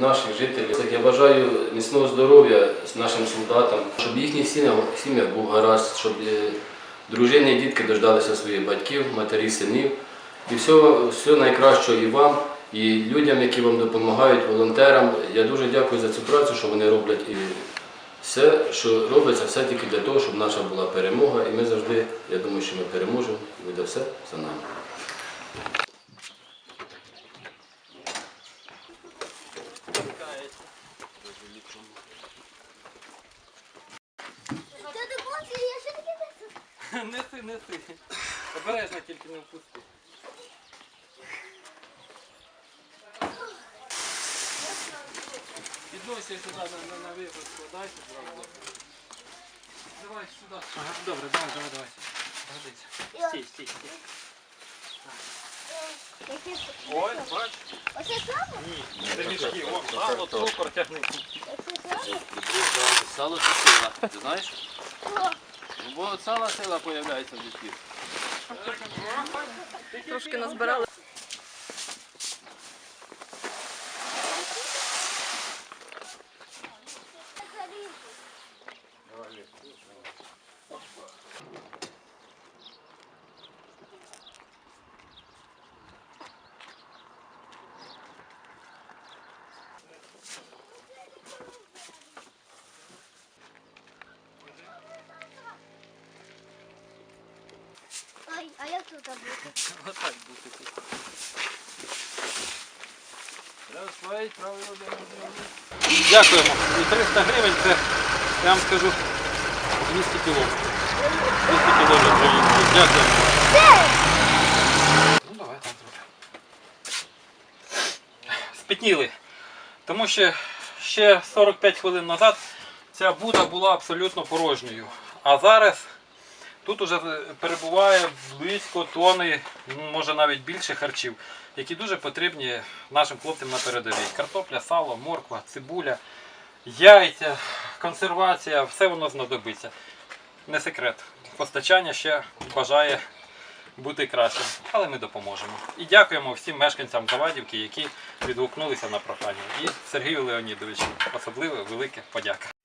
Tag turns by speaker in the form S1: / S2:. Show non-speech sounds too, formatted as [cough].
S1: від наших жителів. Так, Я бажаю міцного здоров'я нашим солдатам, щоб їхніх сім'ях був гаразд, щоб е, дружини і дітки дождалися своїх батьків, матері, синів. І все, все найкращого і вам, і людям, які вам допомагають, волонтерам. Я дуже дякую за цю працю, що вони роблять і все, що робиться, все тільки для того, щоб наша була перемога. І ми завжди, я думаю, що ми переможемо, і буде все за нами.
S2: Неси, неси. Обережно тільки не впусти. Підносся сюди на, на, на випуск, складайся зразу. Давай сюди. Ага, добре, давай, давай, давай. Годиться. Стій, стій, стій. Ой, бач.
S3: Оце сало?
S2: Ні, це мішки. О, сало, цукор, тягни.
S3: Оце?
S4: Сало це сила, ти знаєш? Ну, Бо от сала сила з'являється в людських.
S5: Трошки назбирали.
S3: Ай, а як тут бути? [laughs]
S4: Отак бути. Треба правильно
S2: Дякуємо. І 300 гривень це, я вам скажу, 200 кіло. 200 кіло вже Дякуємо. Ну давай так зробимо. Спітніли. Тому що ще 45 хвилин назад ця буда була абсолютно порожньою. А зараз тут уже перебуває близько тони, ну, може навіть більше харчів, які дуже потрібні нашим хлопцям на передовій. Картопля, сало, морква, цибуля, яйця, консервація, все воно знадобиться. Не секрет. Постачання ще бажає бути кращим, але ми допоможемо. І дякуємо всім мешканцям Завадівки, які відгукнулися на прохання. І Сергію Леонідовичу особливо велике подяка.